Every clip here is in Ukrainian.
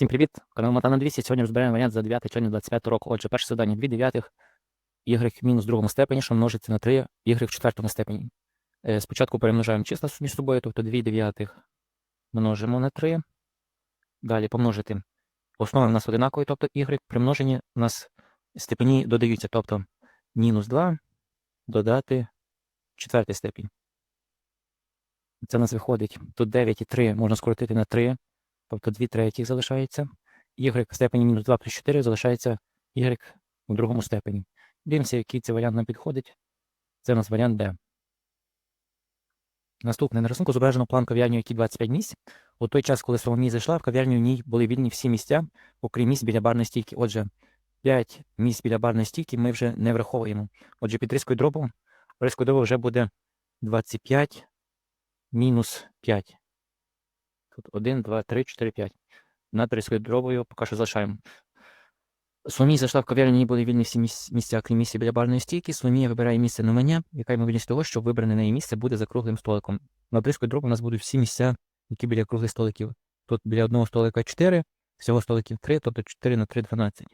Всім привіт! Канал Матана 200. Сьогодні розбираємо варіант за 9 червня 25 року. Отже, перше завдання 2 дев'ятих y в другому степені, що множиться на 3 y в четвертому степені. Е, Спочатку перемножаємо числа між собою, тобто 2 дев'ятих множимо на 3. Далі помножити. Основи в нас одинакові, тобто y примножені у нас степені додаються, тобто мінус 2 додати четвертий степінь. Це у нас виходить. Тут 9 і 3 можна скоротити на 3. Тобто 2 третіх залишається. Y в степені мінус 2 плюс 4 залишається y у другому степені. Дивимося, який цей варіант нам підходить. Це у нас варіант D. Наступне на рисунку зображено план кав'ярні, який 25 місць. У той час, коли Соломій зайшла, в кав'ярню в ній були вільні всі місця, окрім місць біля барної стійки. Отже, 5 місць біля барної стійки ми вже не враховуємо. Отже, під рискою дробу, рискою дробу вже буде 25 мінус 5. Тут 1, 2, 3, 4, 5. Над різкою дробою поки що залишаємо. Соломія зайшла в кав'ярню, ній були вільні всі місця, крім місця біля барної стійки. Соломія вибирає місце на мене, яка ймовірність того, що вибране неї місце буде за круглим столиком. Над різкою дробу у нас будуть всі місця, які біля круглих столиків. Тут біля одного столика 4, всього столиків 3, тобто 4 на 3 12.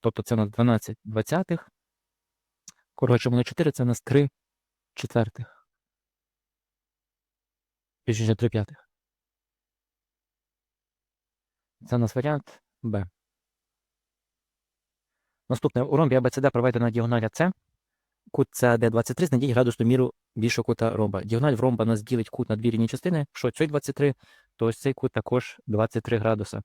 Тобто це у нас 12 двадцятих. Коротше, на 4 це у нас 3 четвертих. Більше 3 п'ятих. Це у нас варіант Б. Наступне. У ромбі ABCD проведена діагональ С. Кут CAD 23 знайдіть градусну міру більшого кута ромба. Діагональ в ромба нас ділить кут на дві рівні частини. Якщо цей 23, то ось цей кут також 23 градуса.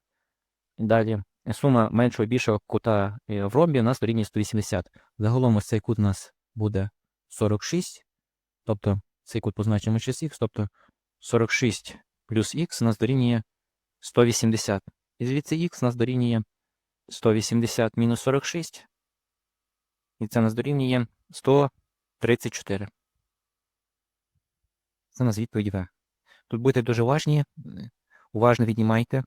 Далі сума меншого і більшого кута е, в ромбі у нас дорівнює 180. Загалом ось цей кут у нас буде 46. Тобто цей кут позначимо через х, тобто 46 плюс х у нас дорівнює 180. І звідси х нас дорівнює 180 мінус 46. І це нас дорівнює 134. Це у нас відповідь В. Тут будьте дуже уважні, уважно віднімайте,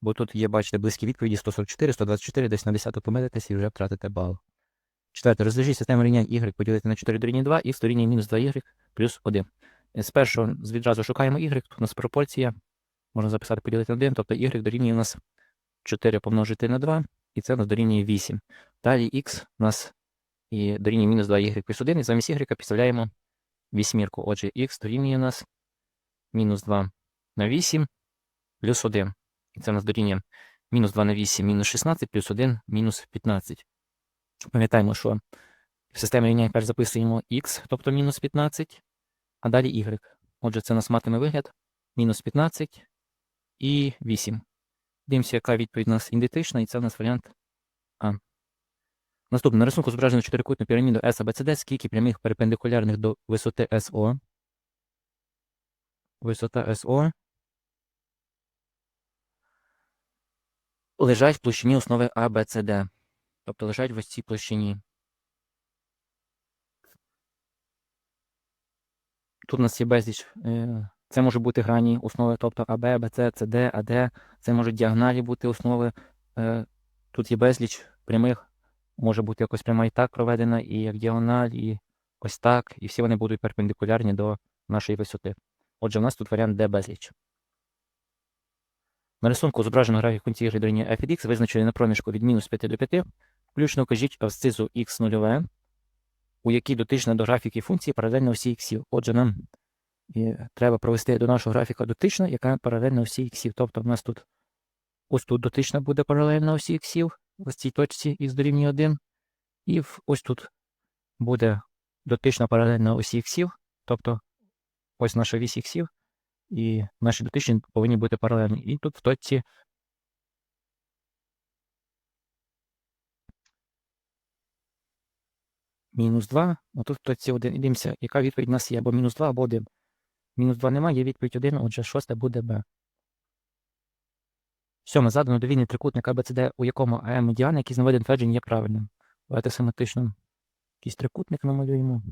бо тут є, бачите, близькі відповіді 144, 124, десь на 10 помилитесь і вже втратите бал. Четверте. Розв'яжіть систему рівнянь y поділити на 4 дорівнює 2 і дорівнює мінус 2y плюс 1. Е, Спершу відразу шукаємо y, тут у нас пропорція. Можна записати поділити на 1, тобто y дорівнює у нас 4 помножити на 2, і це нас дорівнює 8. Далі x у нас і дорівнює мінус 2y плюс 1, і замість y підставляємо вісьмірку. Отже, x дорівнює у нас мінус 2 на 8 плюс 1. І це у нас дорівнює мінус 2 на 8, мінус 16, плюс 1, мінус 15. Пам'ятаємо, що в системі рівнянь перш записуємо x, тобто мінус 15, а далі y. Отже, це у нас матиме вигляд мінус 15 і 8. Дивимося, яка відповідь у нас ідентична, і це у нас варіант А. Наступне. На рисунку зображено чотирикутну піраміду SABCD, скільки прямих перпендикулярних до висоти СО. Висота СО. Лежать в площині основи ABCD. Тобто лежать в ось цій площині. Тут у нас є безліч. е, Це може бути грані основи, тобто АБ, БЦ, ЦД, АД. Це можуть діагоналі бути основи. е, Тут є безліч прямих. Може бути якось пряма і так проведена, і як діагональ, і ось так. І всі вони будуть перпендикулярні до нашої висоти. Отже, в нас тут варіант Д безліч. На рисунку зображено графік функції y f від x, визначений на проміжку від мінус 5 до 5. Включно вкажіть абсцизу x нульове, у якій дотична до графіки функції паралельно осі іксів. Отже, нам і треба провести до нашого графіка дотична, яка паралельна осі іксів. Тобто в нас тут ось тут дотична буде паралельна осі іксів, ось цій точці із дорівнює 1. І ось тут буде дотична паралельна осі іксів, тобто ось наша вісь іксів, і наші дотичні повинні бути паралельні. І тут в точці мінус 2, а тут в точці 1. І дивимося, яка відповідь у нас є або мінус 2, або 1. Мінус 2 немає, є відповідь 1, отже, шосте буде Б. Сьоме. Задано довільний трикутник ABCD, у якому АМ медіана, який з наведень тверджень є правильним. Давайте семантично якийсь трикутник намалюємо.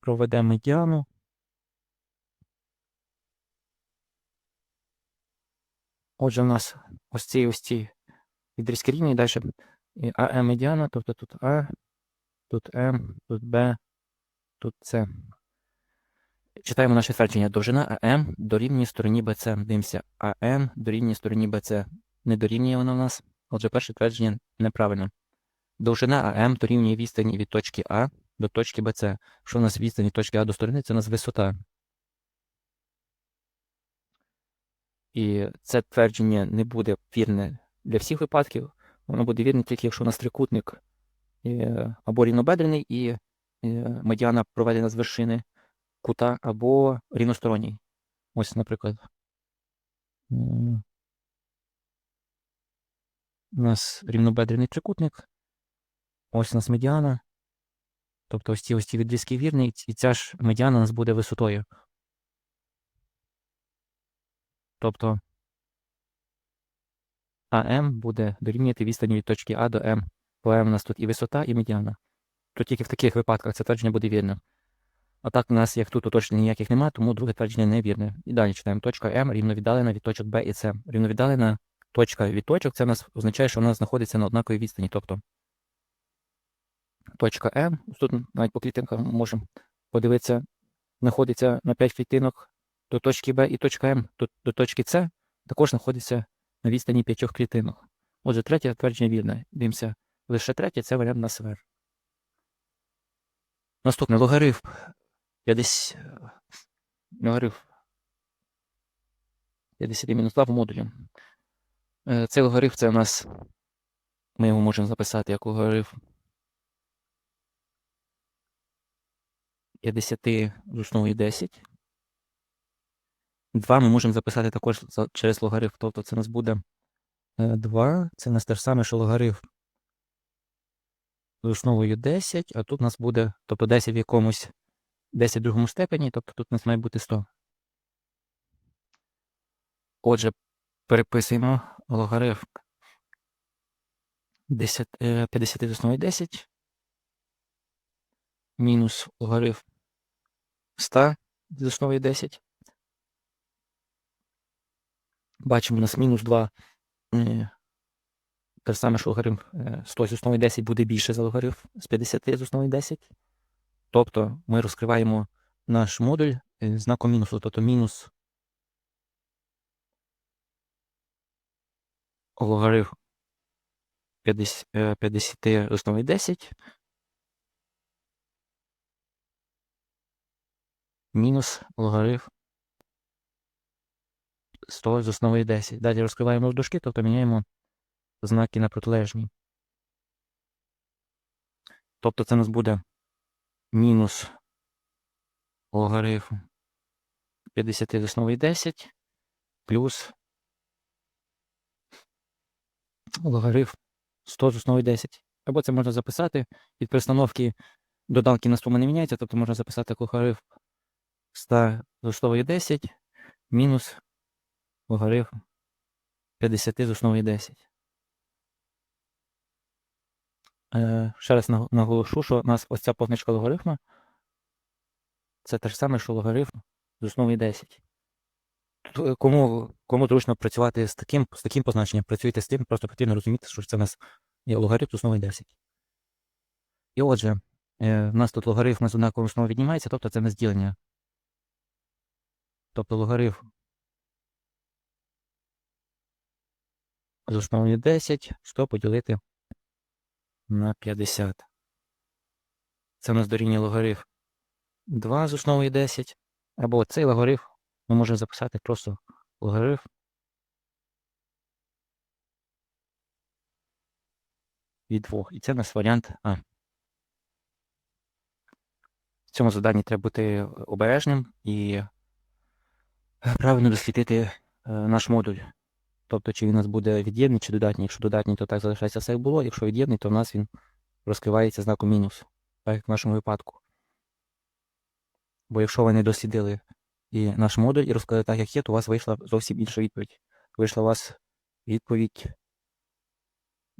Проведемо медіану. Отже, у нас ось ці ось ці відрізки рівні, і далі АМ медіана, тобто тут А, тут М, тут Б, тут С. Читаємо наше твердження. Довжина АМ дорівнює стороні БЦ. Дивимося, АМ дорівнює стороні БЦ. Не дорівнює вона в нас. Отже, перше твердження неправильно. Довжина АМ дорівнює відстані від точки А до точки БЦ. Що у нас відстань від точки А до сторони? Це у нас висота. І це твердження не буде вірне для всіх випадків. Воно буде вірне тільки, якщо у нас трикутник або рівнобедрений і е, медіана проведена з вершини кута або рівносторонній. Ось, наприклад. У нас рівнобедрений трикутник. Ось у нас медіана. Тобто ось ці ось ці відрізки вірні, і ця ж медіана у нас буде висотою. Тобто АМ буде дорівнювати відстані від точки А до М. По М у нас тут і висота, і медіана. То тільки в таких випадках це твердження буде вірне. А так у нас, як тут уточнень ніяких немає, тому друге твердження не вірне. І далі читаємо. Точка М рівновіддалена від точок Б і С. Рівновіддалена точка від точок, це в нас означає, що вона знаходиться на однаковій відстані. Тобто точка М, тут навіть по клітинкам можемо подивитися, знаходиться на 5 клітинок до точки Б і точка М до, до точки С також знаходиться на відстані 5 клітинок. Отже, третє твердження вірне. Дивимося, лише третє це варіант на сфер. Наступне логарифм 50, логарифм 50 мінус 2 в модулі. Е, Цей логарифм це у нас, ми його можемо записати як логарифм 50 з основою 10. 2 ми можемо записати також через логарифм. Тобто це у нас буде 2, це у нас те ж саме, що логарифм з основою 10, а тут у нас буде, тобто 10 в якомусь 10 в другому степені, тобто тут у нас має бути 100. Отже, переписуємо логарифм 10, е, 50 з основою 10 мінус логарифм 100 з основою 10. Бачимо, у нас мінус 2. Е, Те саме, що логарифм е, 100 з основою 10 буде більше за логарифм з 50 з основою 10. Тобто ми розкриваємо наш модуль е, знаком мінусу, тобто мінус логарифм 50, е, 50 з основою 10 мінус логарифм 100 з основою 10. Далі розкриваємо в дужки, тобто міняємо знаки на протилежні. Тобто це у нас буде мінус логарифм 50 з основою 10 плюс логарифм 100 з основою 10. Або це можна записати від перестановки доданки на суму не міняється, тобто можна записати логарифм 100 з основою 10 мінус логарифм 50 з основою 10. Ще раз наголошу, що у нас ось ця позначка логарифма це те ж саме, що логарифм з основою 10. Е, Кому, кому зручно працювати з таким, з таким позначенням, працюйте з тим, просто потрібно розуміти, що це у нас є логарифм з основою 10. І отже, е, в нас тут логарифм з однаковою основою віднімається, тобто це не зділення. Тобто логарифм з основою 10, 100 поділити на 50. Це у нас дорівнює логарифм 2 з основою 10. Або цей логарифм ми можемо записати просто логарифм від 2. І це у нас варіант А. В цьому заданні треба бути обережним і правильно дослідити е, наш модуль. Тобто, чи він у нас буде від'ємний, чи додатній. Якщо додатній, то так залишається все як було. Якщо від'ємний, то в нас він розкривається знаком мінус, так як в нашому випадку. Бо якщо ви не дослідили і наш модуль і розклали так, як є, то у вас вийшла зовсім інша відповідь. Вийшла у вас відповідь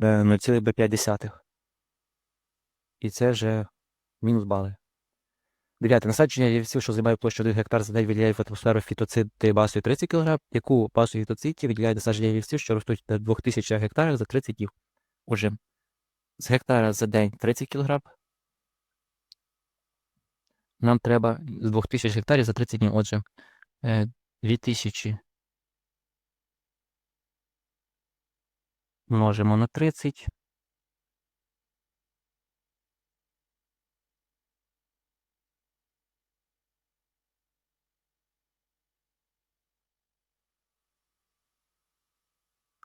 е, 0,5. І це вже мінус бали. Дев'яте. Насадження явців, що займає площу 1 гектар за день виділяє в атмосферу фітоцити басою 30 кг, яку басу фітоцитів виділяє насадження явців, що ростуть на 2000 гектарах за 30 днів. Отже, з гектара за день 30 кг, нам треба з 2000 гектарів за 30 днів. Отже, е, 2000 множимо на 30.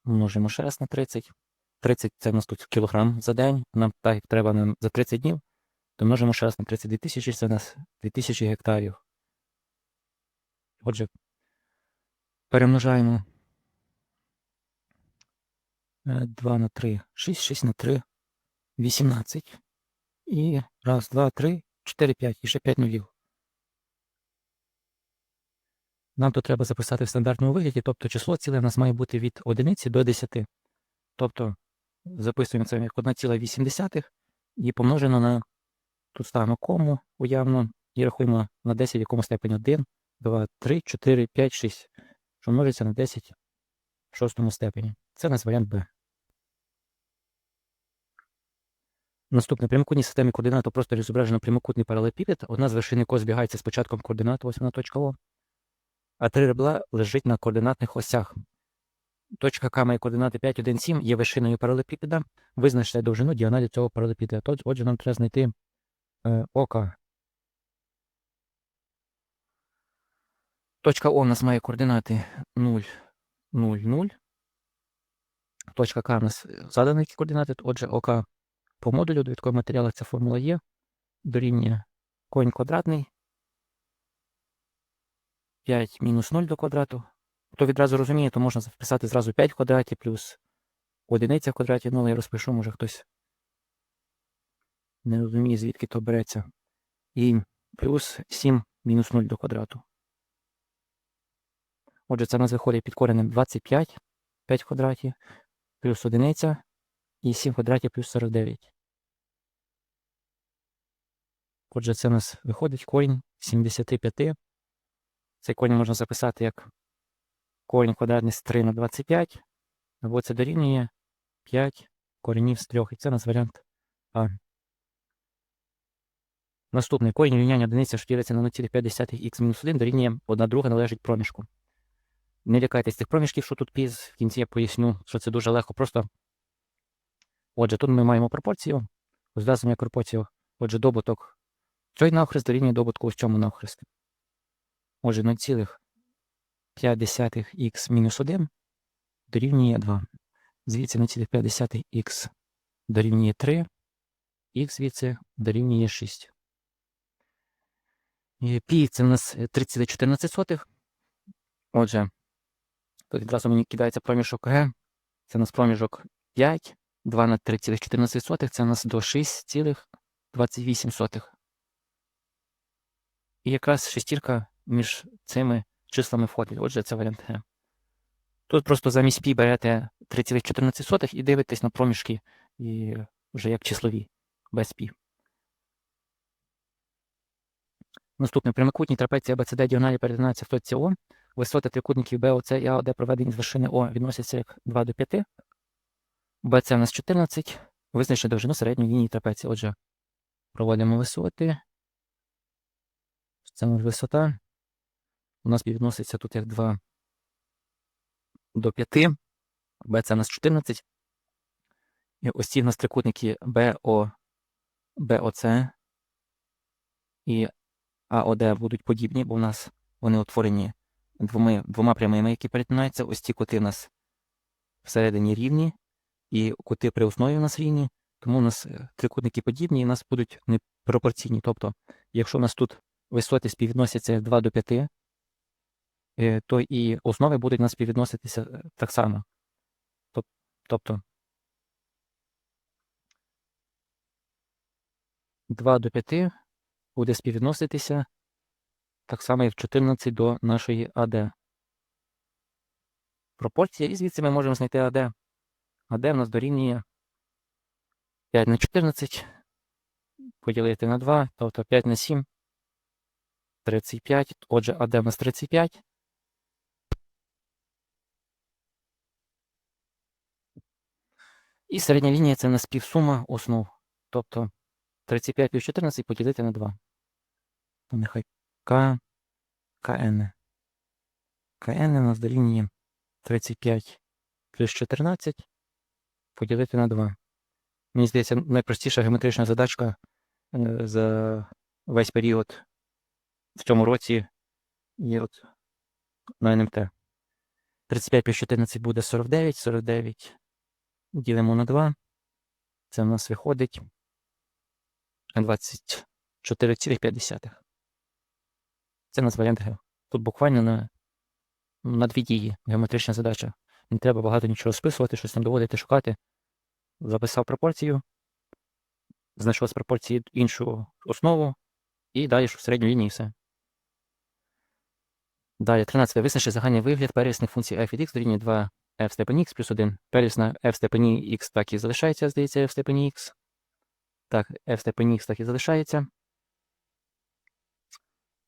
Множимо ще раз на 30. 30 це в нас тут кілограм за день. Нам так треба нам за 30 днів, то множимо ще раз на 32 тисячі, це у нас 2000 гектарів. Отже, перемножаємо 2 на 3, 6, 6 на 3, 18. І раз, два, три, 4, 5. І ще 5 нулів. Нам тут треба записати в стандартному вигляді, тобто число ціле в нас має бути від 1 до 10. Тобто записуємо це як 1,8 і помножено на тут ставимо кому уявно і рахуємо на 10 в якому степені 1, 2, 3, 4, 5, 6, що множиться на 10 в шостому степені. Це у нас варіант Б. Наступне прямокутній системі координат у просторі зображено прямокутний паралелепіпед. Одна з вершин якого збігається з початком координат, ось вона точка О. А три ребла лежить на координатних осях. Точка К має координати 5, 1, 7 є вершиною паралелепіпеда. Визначте довжину діагоналі цього паралелепіпеда. Отже, нам треба знайти е, ОК. Точка О у нас має координати 0, 0, 0. Точка К у нас задані координати. Отже, ОК по модулю довідкового матеріалу ця формула є. Дорівнює корінь квадратний. 5 мінус 0 до квадрату. Хто відразу розуміє, то можна записати зразу 5 в квадраті плюс одиниця в квадраті. Ну, я розпишу, може хтось не розуміє, звідки то береться. І плюс 7 мінус 0 до квадрату. Отже, це в нас виходить під коренем 25, 5 в квадраті, плюс одиниця і 7 в квадраті плюс 49. Отже, це у нас виходить корінь 75. Цей корінь можна записати як корінь квадратний з 3 на 25, або це дорівнює 5 коренів з 3. І це у нас варіант А. Наступний корінь рівняння одиниця, що ділиться на 0,5х-1 дорівнює 1 друга належить проміжку. Не лякайтесь цих проміжків, що тут піз. В кінці я поясню, що це дуже легко. Просто. Отже, тут ми маємо пропорцію. Як пропорцію. Отже, добуток. Цей навхрест дорівнює добутку ось цьому навхрест. Отже, 0,5х мінус 1 дорівнює 2. Звідси 0,5х дорівнює 3, х звідси дорівнює 6. Пі це у нас 30,14. Отже, тут відразу мені кидається проміжок Г. Це у нас проміжок 5, 2 на 3,14. Це у нас до 6,28. І якраз шестірка між цими числами входить. Отже, це варіант Г. Тут просто замість пі берете 3,14 і дивитесь на проміжки і вже як числові, без пі. Наступне прямокутні трапеції АБЦД діагоналі перетинаються в точці О. Висоти трикутників БОЦ і АОД проведені з вершини О відносяться як 2 до 5. БЦ у нас 14. Визначте довжину середньої лінії трапеції. Отже, проводимо висоти. Це висота. У нас відноситься тут як 2 до 5. БЦ у нас 14. І ось ці в нас трикутники БО, БОЦ і АОД будуть подібні, бо у нас вони утворені двома, двома прямими, які перетинаються. Ось ці кути у нас всередині рівні, і кути при основі у нас рівні, тому у нас е, трикутники подібні і у нас будуть непропорційні. Тобто, якщо у нас тут висоти співвідносяться 2 до 5, е, то і основи будуть у нас співвідноситися е, так само. Тобто 2 до 5 буде співвідноситися так само, як 14 до нашої АД. Пропорція, і звідси ми можемо знайти АД. АД в нас дорівнює 5 на 14, поділити на 2, тобто 5 на 7, 35. Отже, АД в нас 35. І середня лінія це у нас співсума основ. Тобто 35 плюс 14 поділити на 2. то нехай К, КН. КН у нас дорівнює 35 плюс 14 поділити на 2. Мені здається, найпростіша геометрична задачка е, за весь період в цьому році є от на НМТ. 35 плюс 14 буде 49, 49 ділимо на 2. Це в нас виходить 24,5. Це у нас варіант Г. Тут буквально на, на дві дії геометрична задача. Не треба багато нічого списувати, щось там доводити, шукати. Записав пропорцію, знайшов з пропорції іншу основу і далі в середню лінію все. Далі 13. Визначи загальний вигляд первісних функцій f від x дорівнює 2 f в степені x плюс 1. Первісна f в степені x так і залишається, здається, f в степені x. Так, f в степені x так і залишається.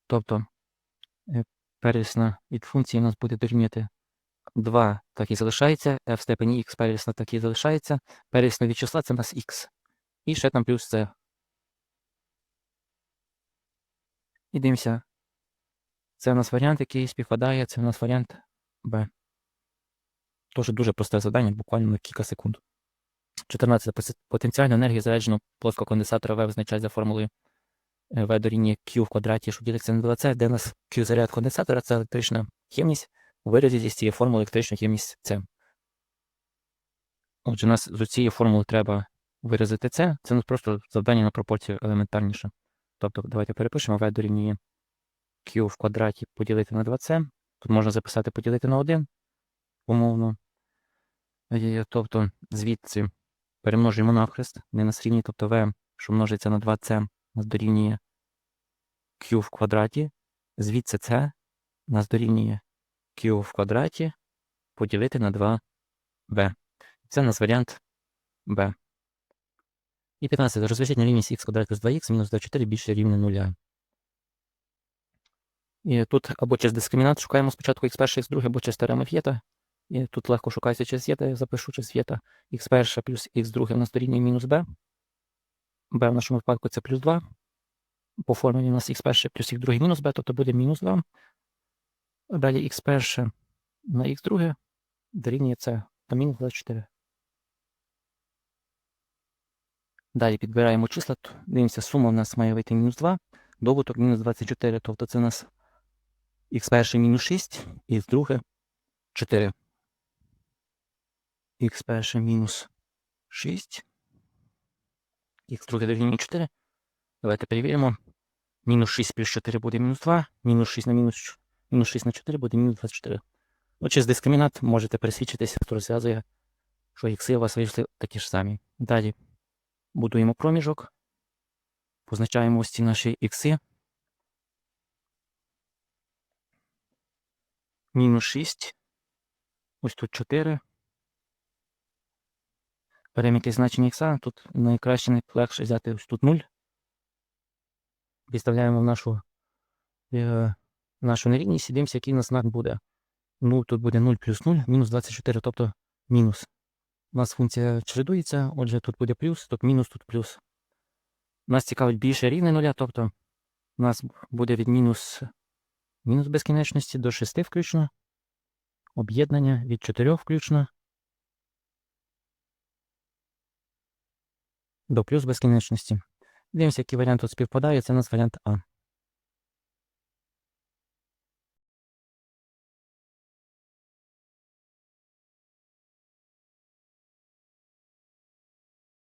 Тобто е, первісна від функції у нас буде дорівнювати 2 так і залишається, f в степені x первісна так і залишається. Первісна від числа це у нас x. І ще там плюс це. І дивимося. Це у нас варіант, який співпадає, це у нас варіант Б. Тож дуже просте завдання, буквально на кілька секунд. 14. Пос- Потенціальну енергію зарядженого плоского конденсатора В визначають за формулою е, В дорівнює Q в квадраті, що ділиться на 2С, де у нас Q заряд конденсатора це електрична ємність у виразі з цієї формули електрична ємність С. Отже, у нас з цієї формули треба виразити це. Це у нас просто завдання на пропорцію елементарніше. Тобто, давайте перепишемо В дорівнює Q в квадраті поділити на 2С. Тут можна записати поділити на 1, умовно. Тобто звідси перемножуємо навхрест, не на срівні, тобто В, що множиться на 2С, нас дорівнює Q в квадраті. Звідси С нас дорівнює Q в квадраті поділити на 2b. Це у нас варіант b. І 15. Розв'яжіть на рівність х квадрат плюс 2х мінус 24 більше рівня 0. І тут або через дискримінант шукаємо спочатку x1, x2, або через теорему Фєта. І тут легко шукається через Фєта, я запишу через Фєта. x1 плюс x2 у нас дорівнює мінус b. b в нашому випадку це плюс 2. По формулі у нас x1 плюс x2 мінус b, тобто буде мінус 2. Далі x1 на x2 дорівнює це на мінус 24. Далі підбираємо числа. Дивимося, сума в нас має вийти мінус 2, добуток мінус 24, тобто це у нас x1 мінус 6, і x2 4. x1 мінус 6, x2 дорівнює 4. Давайте перевіримо. Мінус 6 плюс 4 буде мінус 2, мінус 6 на мінус 4. Мінус 6 на 4 буде мінус 24. Ну, через дискримінант можете пересвідчитися, хто розв'язує, що ікси у вас вийшли такі ж самі. Далі будуємо проміжок, позначаємо ось ці наші ікси. Мінус 6. Ось тут 4. Беремо якесь значення ікса. Тут найкраще найлегше взяти ось тут 0. Підставляємо в нашу. Е, нашу нерівність і дивимося, який у нас знак буде. Ну, тут буде 0 плюс 0, мінус 24, тобто мінус. У нас функція чередується, отже, тут буде плюс, тут мінус, тут плюс. Нас цікавить більше рівне нуля, тобто у нас буде від мінус, мінус безкінечності до 6 включно. Об'єднання від 4 включно. До плюс безкінечності. Дивимося, який варіант тут співпадає. Це у нас варіант А.